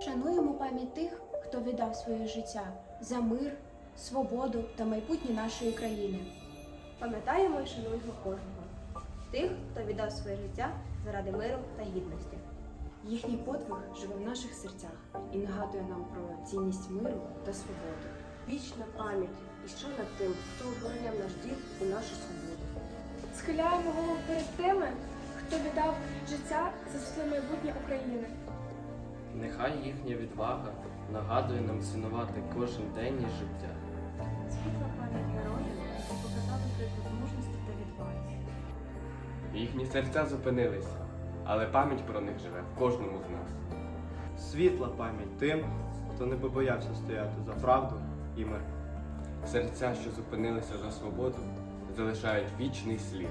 Шануємо пам'ять тих, хто віддав своє життя за мир, свободу та майбутнє нашої країни. Пам'ятаємо і шануємо кожного. Тих, хто віддав своє життя заради миру та гідності. Їхній подвиг живе в наших серцях і нагадує нам про цінність миру та свободи. Вічна пам'ять і що над тим, хто обороняв наш дім і нашу свободу. Схиляємо голову перед тими, хто віддав життя за світле майбутнє України. Нехай їхня відвага нагадує нам цінувати кожен день із життя. Світла пам'ять героїв, які показали приклад мужності та відваги. Їхні серця зупинилися, але пам'ять про них живе в кожному з нас. Світла пам'ять тим, хто не побоявся стояти за правду і мир. Серця, що зупинилися за свободу, залишають вічний слід.